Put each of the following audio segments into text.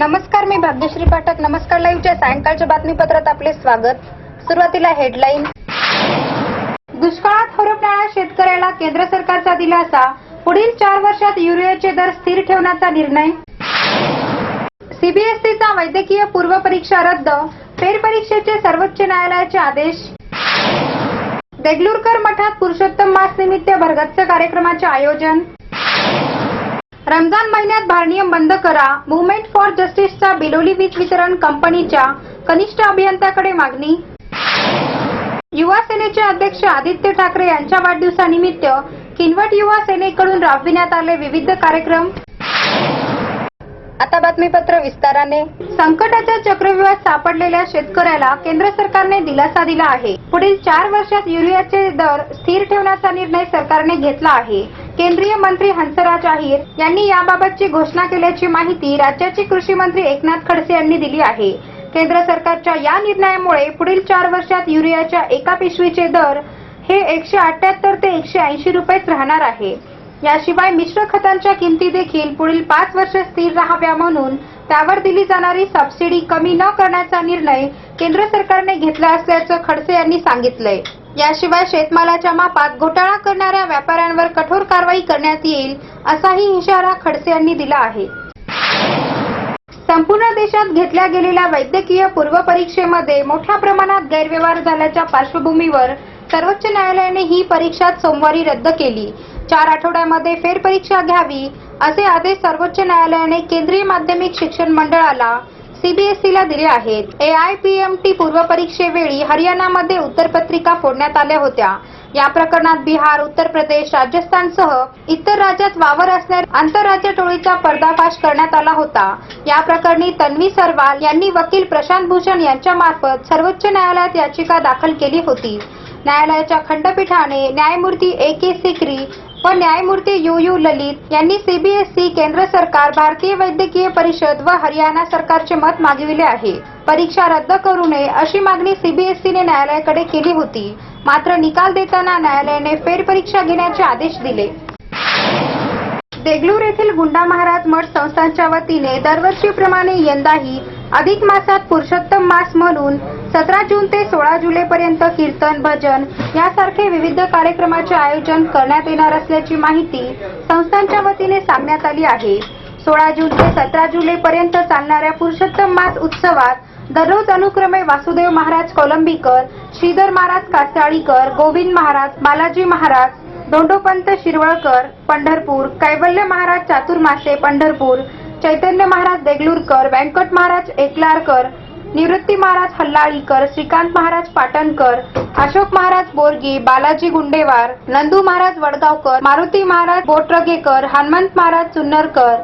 नमस्कार मी भाग्यश्री पाठक. नमस्कार लाईव्हच्या सायंकाळच्या बातमीपत्रात आपले स्वागत. सुरुवातीला हेडलाईन. दुष्काळात हरपणाऱ्या शेतकऱ्याला केंद्र सरकारचा दिलासा. पुढील चार वर्षात युरियाचे दर स्थिर ठेवण्याचा निर्णय. सीबीएसईचा वैद्यकीय पूर्व परीक्षा रद्द. फेरपरीक्षेचे सर्वोच्च न्यायालयाचे आदेश. देगलूरकर मठात पुरुषोत्तम मास निमित्त भरगच्च कार्यक्रमाचे आयोजन. रमजान महिन्यात भारनियम बंद करा. मुवमेंट फॉर जस्टिसच्या बिलोली वीज वितरण कंपनीच्या कनिष्ठ अभियंत्याकडे मागणी. युवा सेनेचे अध्यक्ष आदित्य ठाकरे यांच्या वाढदिवसानिमित्त किनवट युवा सेनेकडून राबविण्यात आले विविध कार्यक्रम. आता बातमीपत्र विस्ताराने. संकटाच्या चक्रव्यूहात सापडलेल्या शेतकऱ्याला केंद्र सरकारने दिलासा दिला आहे. पुढील चार वर्षात युरियाचे दर स्थिर ठेवण्याचा निर्णय सरकारने घेतला आहे. केंद्रीय मंत्री हंसराज अहिर यांनी याबाबतची घोषणा केल्याची माहिती राज्याचे कृषी मंत्री एकनाथ खडसे यांनी दिली आहे. केंद्र सरकारच्या या निर्णयामुळे पुढील चार वर्षात युरियाच्या एका पिशवीचे दर हे एकशे अठ्याहत्तर ते एकशे ऐंशी रुपयेच राहणार आहे. याशिवाय मिश्र खतांच्या किमती देखील पुढील पाच वर्ष स्थिर राहाव्या म्हणून त्यावर दिली जाणारी सबसिडी कमी न करण्याचा निर्णय केंद्र सरकारने घेतला असल्याचं खडसे यांनी सांगितलंय. याशिवाय शेतमालाच्या मापात घोटाळा करणाऱ्या व्यापाऱ्यांवर कठोर कारवाई करण्यात येईल असाही इशारा खडसे यांनी दिला आहे. संपूर्ण देशात घेतल्या गेलेल्या वैद्यकीय पूर्व परीक्षेमध्ये मोठ्या प्रमाणात गैरव्यवहार झाल्याच्या पार्श्वभूमीवर सर्वोच्च न्यायालयाने ही परीक्षा सोमवारी रद्द केली. चार आठवड्यामध्ये फेरपरीक्षा घ्यावी असे आदेश सर्वोच्च न्यायालयाने केंद्रीय माध्यमिक शिक्षण मंडळाला सीबीएसईला दिले आहेत. एआयपीएमटी पूर्व परीक्षेवेळी हरियाणामध्ये उत्तरपत्रिका फोडण्यात आल्या होत्या. या प्रकरणात बिहार उत्तर प्रदेश राजस्थानसह इतर राज्यात वावर असणाऱ्या आंतरराज्य टोळीचा पर्दाफाश करण्यात आला होता. या प्रकरणी तन्वी सरवाल यांनी वकील प्रशांत भूषण यांच्या मार्फत सर्वोच्च न्यायालयात याचिका दाखल केली होती. न्यायालयाच्या खंडपीठाने न्यायमूर्ती ए के सिक्री व न्यायमूर्ती यू यू ललित यांनी सीबीएसई केंद्र सरकार भारतीय वैद्यकीय परिषद व हरियाणा सरकारचे मत मागविले आहे. परीक्षा रद्द करू नये अशी मागणी सीबीएसईने न्यायालयाकडे केली होती. मात्र निकाल देताना न्यायालयाने फेरपरीक्षा घेण्याचे आदेश दिले. देगलूर येथील गुंडा महाराज मठ संस्थांच्या वतीने दरवर्षीप्रमाणे यंदाही अधिक मासात पुरुषोत्तम मास म्हणून सतरा जून ते सोळा जुलैपर्यंत कीर्तन भजन यासारखे विविध कार्यक्रमाचे आयोजन करण्यात येणार असल्याची माहिती संस्थांच्या वतीने सांगण्यात आली आहे. सोळा जून ते सतरा जुलैपर्यंत चालणाऱ्या पुरुषोत्तम मास उत्सवात दररोज अनुक्रमे वासुदेव महाराज कोलंबीकर श्रीधर महाराज कासाळीकर गोविंद महाराज बालाजी महाराज दोंडोपंत शिरवळकर पंढरपूर कैवल्य महाराज चातुर्मासे पंढरपूर चैतन्य महाराज देगलूरकर व्यंकट महाराज एकलारकर निवृत्ती महाराज हल्लाळीकर श्रीकांत महाराज पाटणकर अशोक महाराज बोरगी बालाजी गुंडेवार नंदू महाराज वडगावकर मारुती महाराज बोटरगेकर हनुमंत महाराज चुन्नरकर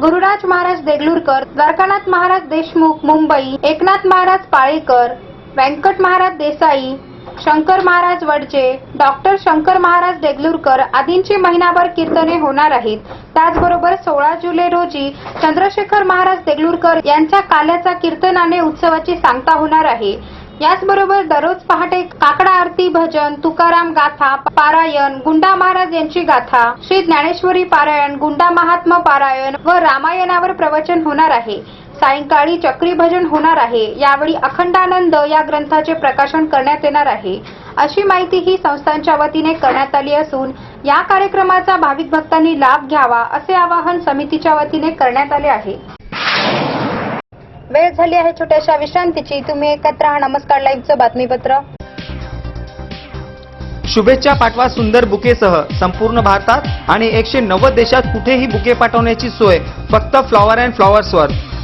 गुरुराज महाराज देगलूरकर द्वारकानाथ महाराज देशमुख मुंबई एकनाथ महाराज पाळेकर व्यंकट महाराज देसाई शंकर महाराज वडजे डॉक्टर शंकर महाराज देगलूरकर आदींची महिनाभर कीर्तने होणार आहेत. त्याचबरोबर सोळा जुलै रोजी चंद्रशेखर महाराज देगलूरकर यांच्या काल्याचा कीर्तनाने उत्सवाची सांगता होणार आहे. याचबरोबर दररोज पहाटे काकडा आरती भजन तुकाराम गाथा पारायण गुंडा महाराज यांची गाथा श्री ज्ञानेश्वरी पारायण गुंडा महात्मा पारायण व रामायणावर प्रवचन होणार आहे. सायंकाळी चक्री भजन होणार आहे. यावेळी अखंडानंद या ग्रंथाचे प्रकाशन करण्यात येणार आहे. अशी माहिती ही संस्थांच्या वतीने करण्यात आली असून या कार्यक्रमाचा भाविक भक्तांनी लाभ घ्यावा असे आवाहन समितीच्या वतीने करण्यात आले आहे. वेळ झाली आहे छोट्याशा विश्रांतीची. तुम्ही एकत्र हा नमस्कार. लाईव्हचं बातमीपत्र. शुभेच्छा पाठवा सुंदर बुकेसह. संपूर्ण भारतात आणि एकशे नव्वद देशात कुठेही बुके पाठवण्याची सोय. फक्त फ्लॉवर अँड फ्लॉवर्सवर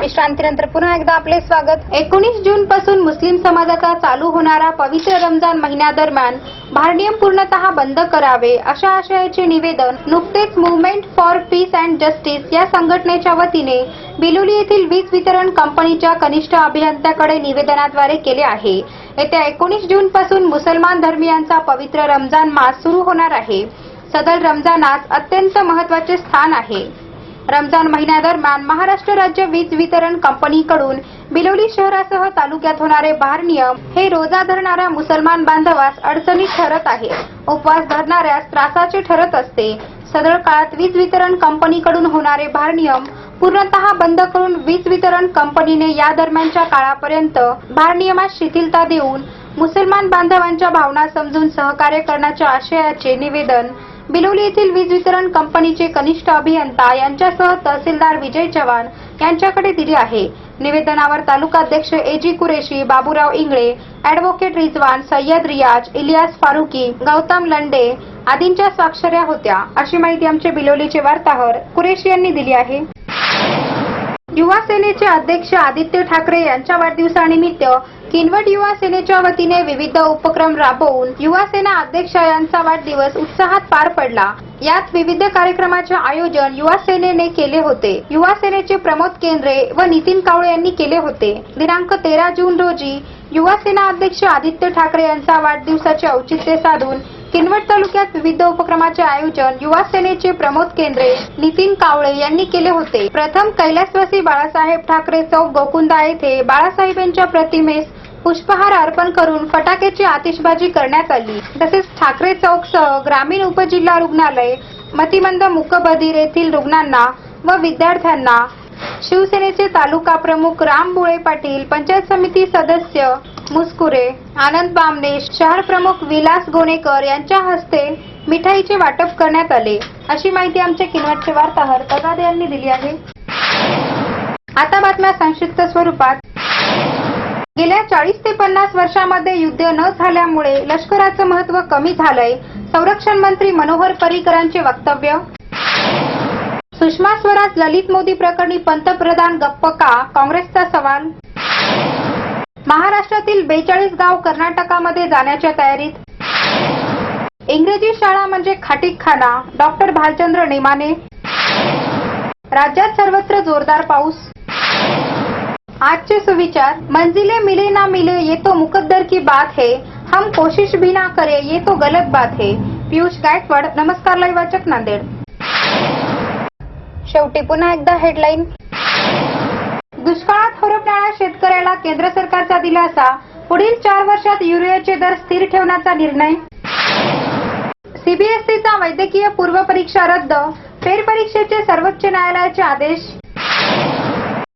विश्रांतीनंतर पुन्हा एकदा आपले स्वागत. एकोणीस जून पासून मुस्लिम समाजाचा चालू होणारा पवित्र रमजान महिन्यादरम्यान भारनियम पूर्णतः बंद करावे अशा आशयाचे निवेदन नुकतेच movement for peace and justice या संघटनेच्या वतीने बिलोली येथील वीज वितरण कंपनीच्या कनिष्ठ अभियंत्याकडे निवेदनाद्वारे केले आहे. येत्या एकोणीस जून पासून मुसलमान धर्मियांचा पवित्र रमजान मास सुरू होणार आहे. सदर रमजानात अत्यंत महत्त्वाचे स्थान आहे. रमजान महिन्यादरम्यान महाराष्ट्र राज्य वीज वितरण कंपनीकडून बिलोली शहरासह तालुक्यात होणारे भारनियम हे रोजा धरणाऱ्या मुसलमान बांधवास अडचणीत ठरत आहे. उपवास धरणाऱ्यास त्रासाचे ठरत असते. सदर काळात वीज वितरण कंपनीकडून होणारे भार नियम पूर्णतः बंद करून वीज वितरण कंपनीने या दरम्यानच्या काळापर्यंत भारनियमात शिथिलता देऊन मुसलमान बांधवांच्या भावना समजून सहकार्य करण्याच्या आशयाचे निवेदन बिलोली येथील वीज वितरण कंपनीचे कनिष्ठ अभियंता यांच्यासह तहसीलदार विजय चव्हाण यांच्याकडे दिली आहे. निवेदनावर तालुकाध्यक्ष A G Qureshi Baburao Ingle advocate Rizwan Sayyad Riyaz Ilyas Farooqui Gautam लंडे आदींच्या स्वाक्षऱ्या होत्या. अशी माहिती आमचे बिलोलीचे वार्ताहर कुरेशी यांनी दिली आहे. युवा सेनेचे अध्यक्ष आदित्य ठाकरे यांच्या वाढदिवसानिमित्त किनवट युवा सेनेच्या वतीने विविध उपक्रम राबवून युवा सेना अध्यक्ष यांचा वाढदिवस उत्साहात पार पडला. यात विविध कार्यक्रमाचे आयोजन युवा सेनेने केले होते. युवा सेनेचे प्रमोद केंद्रे व नितीन कावळे यांनी केले होते. दिनांक तेरा जून रोजी युवा सेना अध्यक्ष आदित्य ठाकरे यांचा वाढदिवसाचे औचित्य साधून किनवट तालुक्यात विविध उपक्रमाचे आयोजन युवा सेनेचे प्रमोद केंद्रे नितीन कावळे यांनी केले होते. प्रथम कैलासवासी बाळासाहेब ठाकरे चौक गोकुंदा येथे बाळासाहेब यांच्या प्रतिमेस पुष्पहार अर्पण करून फटाक्याची आतिषबाजी करण्यात आली. तसेच ठाकरे चौकसह ग्रामीण उपजिल्हा रुग्णालय मतिमंद मुकबधीर येथील रुग्णांना व विद्यार्थ्यांना शिवसेनेचे तालुका प्रमुख राम बुळे पाटील पंचायत समिती सदस्य मुस्कुरे आनंद बामणे शहर प्रमुख विलास गोणेकर यांच्या हस्ते मिठाईचे वाटप करण्यात आले. अशी माहिती आमच्या किनवटचे वार्ताहर तगादे यांनी दिली आहे. आता बातम्या संक्षिप्त स्वरूपात. गेल्या चाळीस ते पन्नास वर्षामध्ये युद्ध न झाल्यामुळे लष्कराचं महत्त्व कमी झालंय. संरक्षण मंत्री मनोहर पर्रीकरांचे वक्तव्य. सुषमा स्वराज ललित मोदी प्रकरणी पंतप्रधान गप्प का? काँग्रेसचा सवाल. महाराष्ट्रातील बेचाळीस गाव कर्नाटकामध्ये जाण्याच्या तयारीत. इंग्रजी शाळा म्हणजे खाटीकखाना. डॉक्टर भालचंद्र नेमाने. राज्यात सर्वत्र जोरदार पाऊस. आजचे सुविचार. मंजिले मिले ना मिले ये तो मुकद्दर की बात है. हम कोशिश भी ना करे ये तो गलत बात है. पियुष गायकवाड नमस्कार लाईव्ह वाचक नांदेड. शेवटी पुन्हा एकदा हेडलाईन दुष्काळात हरपणाऱ्या शेतकऱ्याला केंद्र सरकारचा दिलासा. पुढील चार वर्षात युरियाचे दर स्थिर ठेवण्याचा निर्णय. सीबीएसईचा वैद्यकीय पूर्व परीक्षा रद्द. फेरपरीक्षेचे सर्वोच्च न्यायालयाचे आदेश.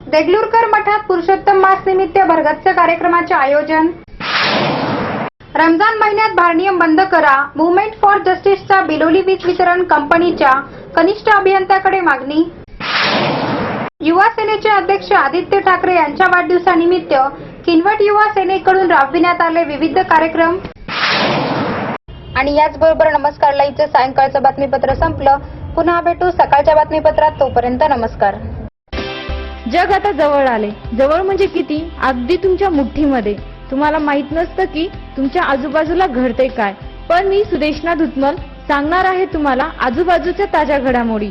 देगलूरकर मठात पुरुषोत्तम मास निमित्त भरगच्च कार्यक्रमाचे आयोजन. रमजान महिन्यात भारनियम बंद करा. मुवमेंट फॉर जस्टिसचा बिलोली वीज वितरण कंपनीच्या कनिष्ठ अभियंत्याकडे मागणी. युवा सेनेचे अध्यक्ष आदित्य ठाकरे यांच्या वाढदिवसानिमित्त किनवट युवा सेनेकडून राबविण्यात आले विविध कार्यक्रम. आणि याचबरोबर नमस्कार लाईव्हचं सायंकाळचं बातमीपत्र संपलं. पुन्हा भेटू सकाळच्या बातमीपत्रात. तोपर्यंत नमस्कार. जग आता जवळ आले. जवळ म्हणजे किती? अगदी तुमच्या मुठ्ठीमध्ये. तुम्हाला माहीत नसतं की तुमच्या आजूबाजूला घडते काय. पण मी सुदेशना धुतमल सांगणार आहे तुम्हाला आजूबाजूच्या ताज्या घडामोडी.